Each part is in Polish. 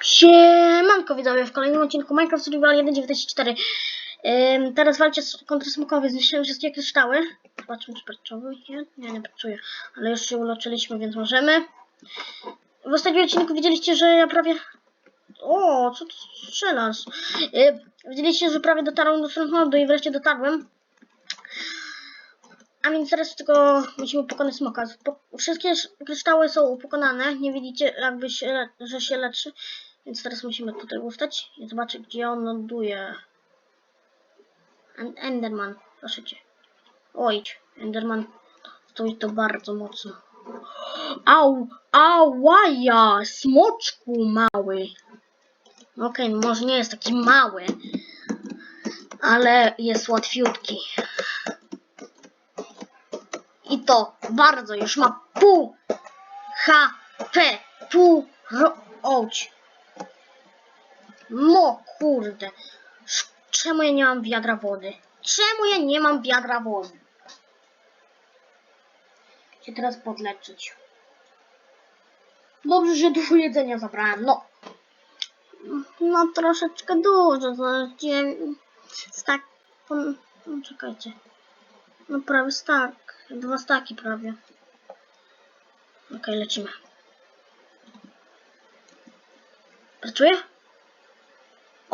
Siemanko widzowie, w kolejnym odcinku Minecraft Survival 1.94 Ym, Teraz walczę z kontra smokowy, zniszczyłem wszystkie kryształy Zobaczmy czy pracuje, nie, nie pracuje Ale już się uleczyliśmy, więc możemy W ostatnim odcinku widzieliście, że ja prawie O, co ty strzelasz? Widzieliście, że prawie dotarłem do strongholdu i wreszcie dotarłem a więc teraz tylko musimy pokonać smoka. Wszystkie sz- kryształy są pokonane. Nie widzicie, jakby się, że się leczy. Więc teraz musimy tutaj ustać i zobaczyć, gdzie on ląduje. En- Enderman, proszę cię. Oj, Enderman, stój to bardzo mocno. Au, ałaja, smoczku mały. Okej, no może nie jest taki mały, ale jest łatwiutki. I to bardzo już ma pół HP, pół ro... No kurde. Czemu ja nie mam wiadra wody? Czemu ja nie mam wiadra wody? Się teraz podleczyć. Dobrze, że dużo jedzenia zabrałem. No. No troszeczkę dużo. Znalazłem tak. No, czekajcie. No prawie stak. Dwa staki prawie. Okej, lecimy. Pracuje?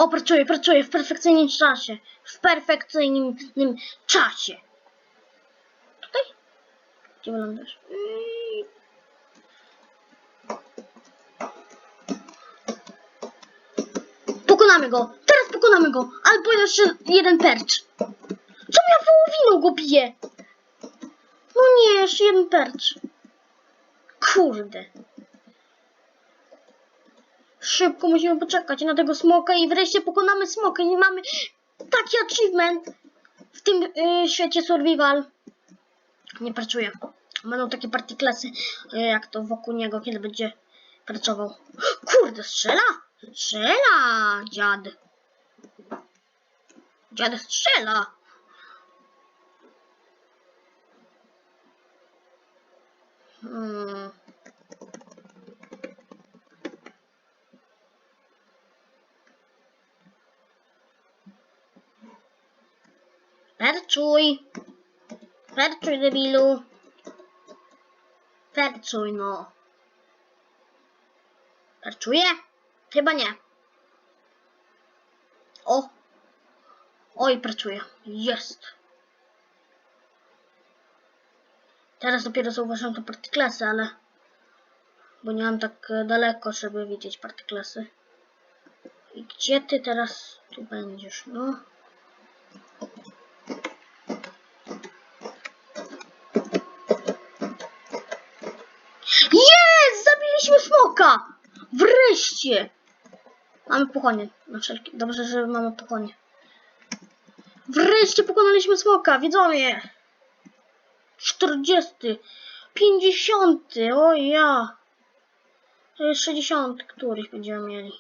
O, pracuje, pracuje w perfekcyjnym czasie. W perfekcyjnym czasie. Tutaj? Gdzie wylądujesz? Yy. Pokonamy go! Teraz pokonamy go! Albo jeszcze jeden percz. Czemu ja wołowiną go biję? No nie, jeszcze jeden percz. Kurde. Szybko musimy poczekać na tego smoka i wreszcie pokonamy smoka i mamy taki achievement w tym y, świecie survival. Nie pracuje. Będą takie party klasy, y, jak to wokół niego, kiedy będzie pracował. Kurde, strzela! Strzela, dziad. Dziad strzela. Hmm. Perczuj. Perczuj, debilu. Perczuj, no. Perczuje? Chyba nie. O. Oj, perczuje. Jest. Teraz dopiero zauważyłem to partyklasy, ale... Bo nie mam tak e, daleko, żeby widzieć partyklasy. I gdzie ty teraz tu będziesz, no? Jest! Zabiliśmy smoka! Wreszcie! Mamy pochonie. Na wszelki... Dobrze, że mamy pochonie. Wreszcie pokonaliśmy smoka, widzowie! 40, 50, o ja. To jest 60, któryś będziemy mieli.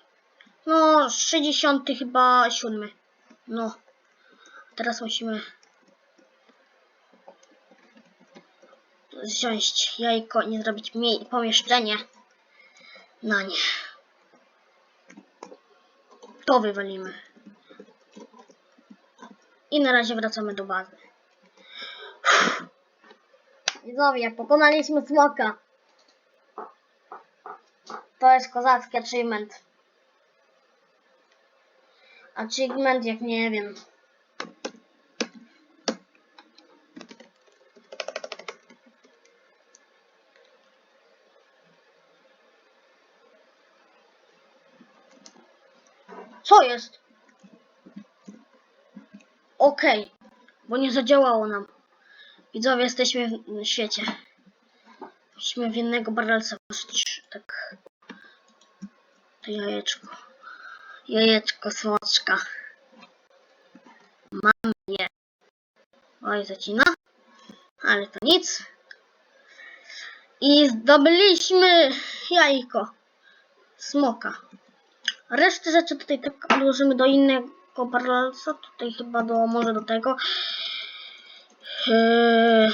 No, 60 chyba 7. No. Teraz musimy wziąć jajko i zrobić mie- pomieszczenie na nie. To wywalimy. I na razie wracamy do bazy. Widzowie, pokonaliśmy smoka. To jest kozacki achievement. Achievement jak nie wiem. Co jest? Okej, bo nie zadziałało nam. Widzowie, jesteśmy w świecie. Musimy w jednego barrelca tak. To jajeczko. Jajeczko, smoczka. Mam je. Oj, zacina. Ale to nic. I zdobyliśmy jajko. Smoka. Resztę rzeczy tutaj tak odłożymy do innego barrelca. Tutaj chyba do, może do tego. Yy,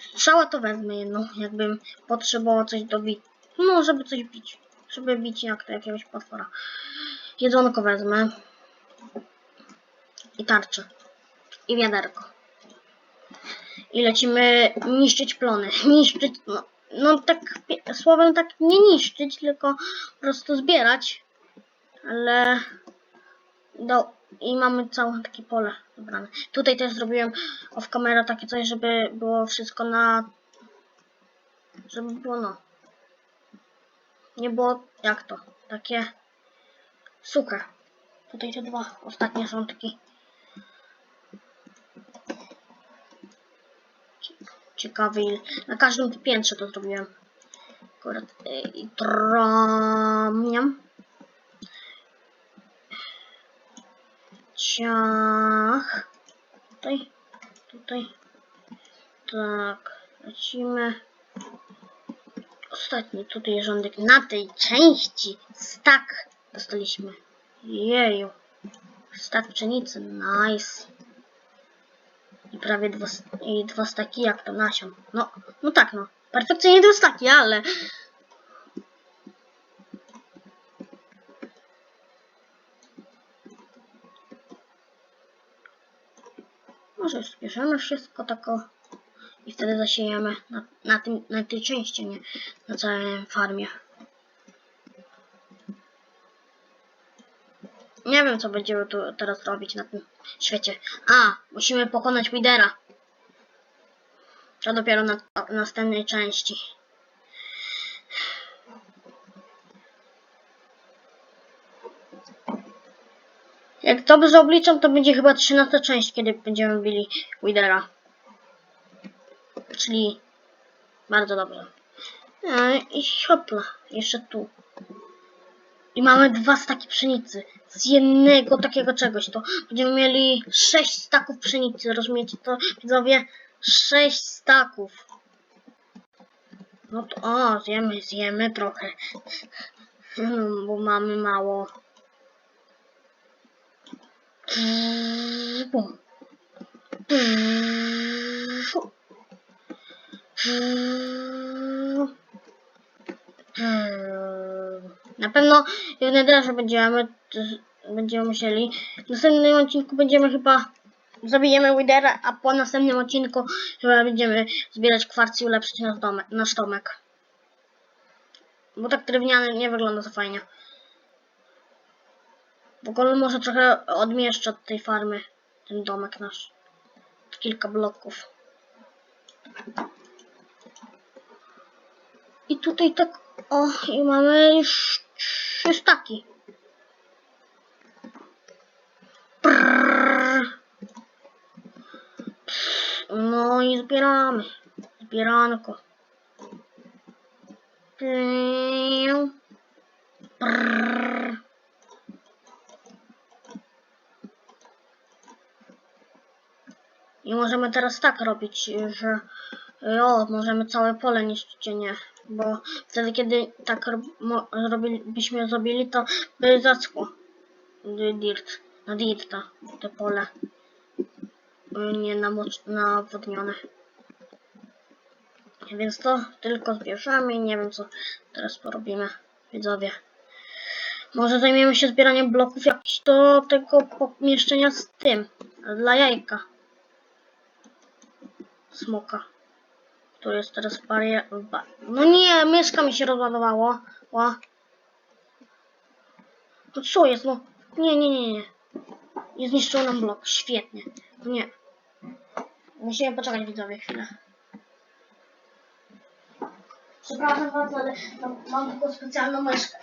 strzała to wezmę jedną, jakbym potrzebował coś do bić. No, żeby coś bić. żeby bić jak to jakiegoś potwora. Jedzonko wezmę. I tarczę. I wiaderko. I lecimy niszczyć plony. Niszczyć, no, no tak słowem tak nie niszczyć, tylko po prostu zbierać. Ale do, i mamy całe takie pole wybrane. Tutaj też zrobiłem off camera takie coś, żeby było wszystko na żeby było no nie było jak to takie suche. Tutaj te dwa ostatnie są takie ciekawe ile. Na każdym piętrze to zrobiłem. Akurat y, i tramiam. Ciach. Tutaj. Tutaj. Tak. Lecimy. Ostatni tutaj rządek na tej części. Stak dostaliśmy. Jeju. Stak pszenicy. Nice. I prawie dwa, i dwa staki jak to nasion. No, no tak no. Perfekcyjnie dwa staki, ale... Może już zbierzemy wszystko tako i wtedy zasiejemy na, na, tym, na tej części, nie na całej farmie. Nie wiem, co będziemy tu teraz robić na tym świecie. A, musimy pokonać Widera. To dopiero na, na następnej części. Jak dobrze obliczam, to będzie chyba 13 część, kiedy będziemy bili Widera. Czyli bardzo dobrze. E, I hopla, jeszcze tu. I mamy dwa staki pszenicy. Z jednego takiego czegoś. To będziemy mieli sześć staków pszenicy. Rozumiecie to, widzowie? Sześć staków. No to, o, zjemy, zjemy trochę. Bo mamy mało. Bum. Na pewno w Netherze będziemy, będziemy musieli. W następnym odcinku będziemy chyba zabijemy Widera, a po następnym odcinku chyba będziemy zbierać kwarc i ulepszyć nasz domek, nasz domek. Bo tak drewniany nie wygląda za fajnie. W ogóle może trochę odmieszczę od tej farmy ten domek nasz. Kilka bloków. I tutaj tak, o, i mamy już trzy staki. No i zbieramy. Zbieranko. Prrr. I możemy teraz tak robić, że jo, możemy całe pole niszczyć, nie, bo wtedy kiedy tak rob, mo, robili, byśmy zrobili, to by zaschło dirt, na dirta, te pole, Y, nie nawodnione. Więc to tylko zbierzemy nie wiem co teraz porobimy, widzowie. Może zajmiemy się zbieraniem bloków jakichś do tego pomieszczenia z tym, dla jajka smoka. Tu jest teraz barier... Ba no nie, myszka mi się rozładowało. Ła. No co jest, no? Nie, nie, nie, nie. Nie zniszczył nam blok. Świetnie. Nie. Musimy poczekać widzowie chwilę. Przepraszam bardzo, ale mam tylko specjalną myszkę.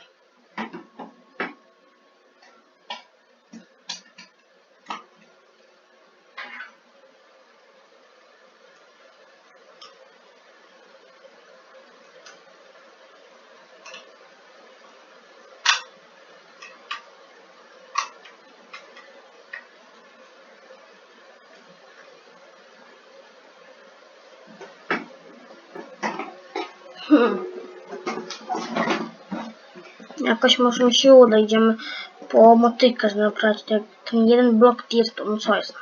Jakoś może mi się uda. Idziemy po motykę, żeby naprawić ten, ten jeden blok dirtu. No co jest?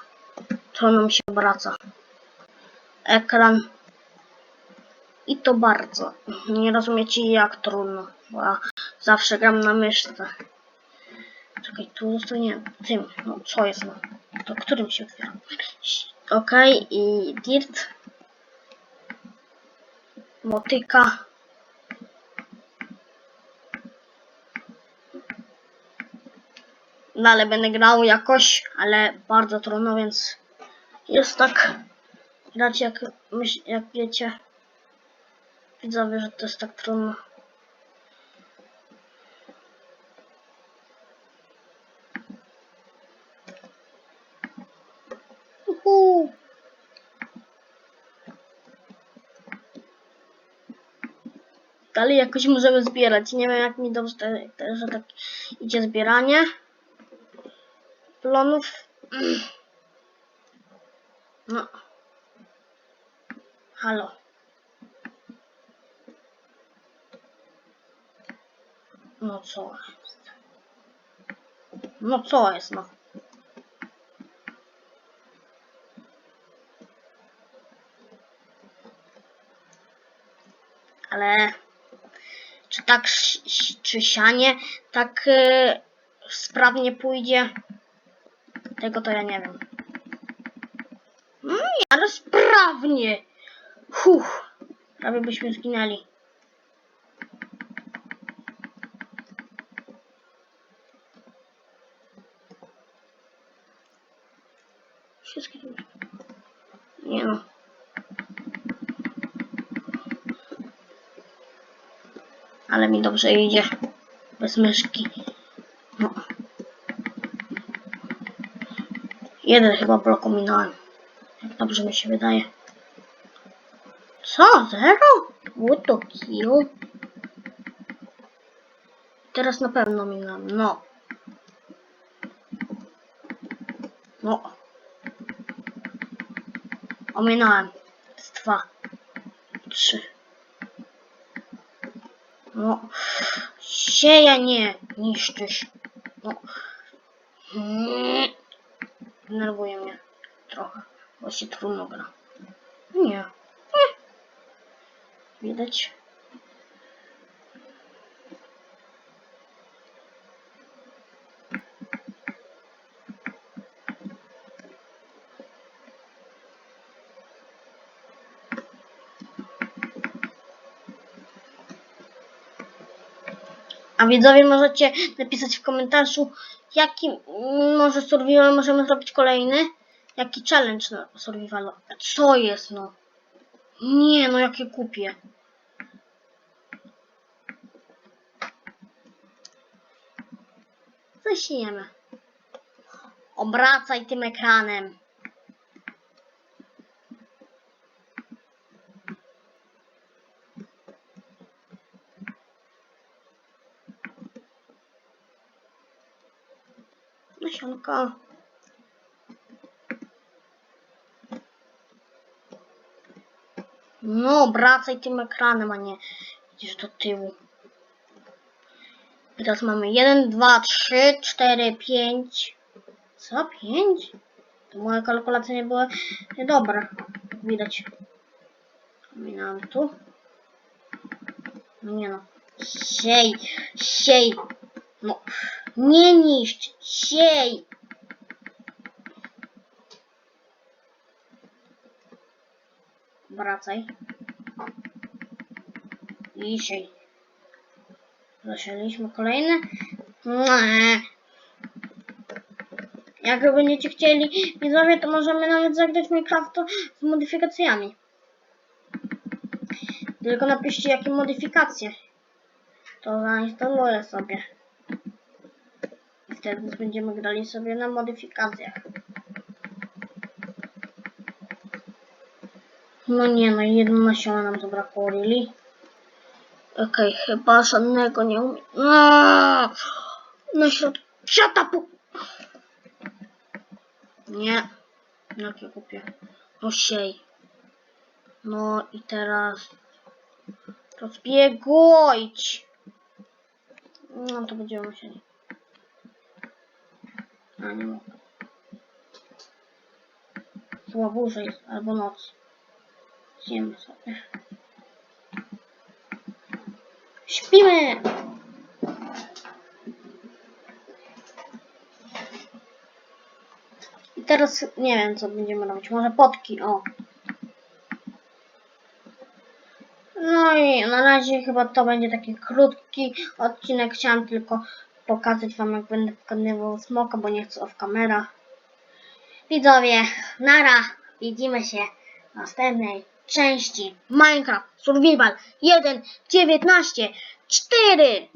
Co nam się obraca? Ekran. I to bardzo. Nie rozumiecie jak trudno. Ja Zawsze gram na myszce. Czekaj, tu został nie tym. No co jest no? To którym się otwiera? Okej, i dirt. Motyka. Dalej będę grał jakoś, ale bardzo trudno, więc jest tak. Grać jak, jak wiecie. Widzowie, że to jest tak trudno. Dalej jakoś możemy zbierać. Nie wiem jak mi dobrze, te, te, że tak idzie zbieranie plonów. No. Halo. No co jest? No co jest no? Ale czy tak czy sianie tak y, sprawnie pójdzie? Tego to ja nie wiem. Mm, ale sprawnie. Huch. Prawie byśmy zginęli. Wszystkie Nie no. Ale mi dobrze idzie. Bez myszki. Jeden chyba blok ominąłem. Jak dobrze mi się wydaje. Co? Zero? What the kill? Teraz na pewno minąłem. No. No. Ominąłem. Z dwa. Trzy. No. Sieja nie niszczysz. No. Mm. Denerwuje mnie trochę, bo się trudno gra. Nie. A widzowie możecie napisać w komentarzu, jaki może survival możemy zrobić kolejny. Jaki challenge na survivalu. Co jest no? Nie no, jakie kupię. Zaśniemy. Obracaj tym ekranem. Nasionka. No, obracaj tym ekranem, a nie idziesz do tyłu. Teraz mamy 1, 2, 3, 4, 5. Co? 5? To moje kalkulacje nie były niedobre. Widać. Minąłem tu. No nie no. Siej, siej. No. Nie niszcz. Siej. Wracaj. I siej. Zasialiśmy kolejny. Nie. Jak będziecie chcieli widzowie, to możemy nawet zagrać Minecrafta z modyfikacjami. Tylko napiszcie jakie modyfikacje. To zainstaluję sobie. Wtedy będziemy grali sobie na modyfikacjach. No nie no, jedno nasiona nam zabrakło, really? Okej, chyba żadnego nie umiem. Aaaa! Na środku. Shut up! Nie. Jakie kupię? No siej. No i teraz... Rozbiegujć! No to będziemy musieli. No nie ma. Chyba burza jest, albo noc. Idziemy sobie. Śpimy! I teraz nie wiem co będziemy robić. Może potki, o. No i na razie chyba to będzie taki krótki odcinek. Chciałam tylko pokazać wam, jak będę pokonywał smoka, bo nie chcę off camera. Widzowie, nara, widzimy się w następnej części Minecraft Survival 1.19.4